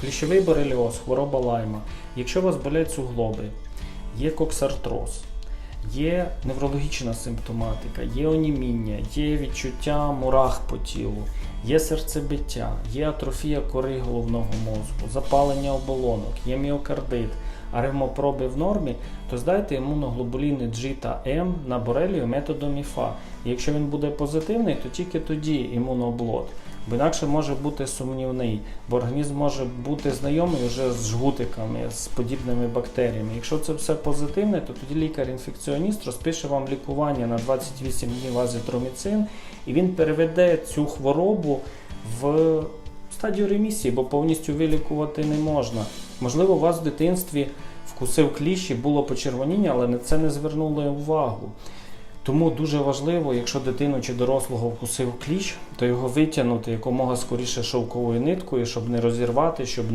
Кліщовий бореліоз, хвороба лайма. Якщо у вас болять суглоби, є коксартроз, є неврологічна симптоматика, є оніміння, є відчуття мурах по тілу, є серцебиття, є атрофія кори головного мозку, запалення оболонок, є міокардит, а ревмопроби в нормі, то здайте імуноглобуліни G та М на борелію методом ІФА. І якщо він буде позитивний, то тільки тоді імуноблот. Бо інакше може бути сумнівний, бо організм може бути знайомий вже з жгутиками, з подібними бактеріями. Якщо це все позитивне, то тоді лікар-інфекціоніст розпише вам лікування на 28 днів азітроміцин, і він переведе цю хворобу в стадію ремісії, бо повністю вилікувати не можна. Можливо, у вас в дитинстві вкусив кліщ і було почервоніння, але на це не звернули увагу. Тому дуже важливо, якщо дитину чи дорослого вкусив кліщ, то його витягнути якомога скоріше шовковою ниткою, щоб не розірвати, щоб не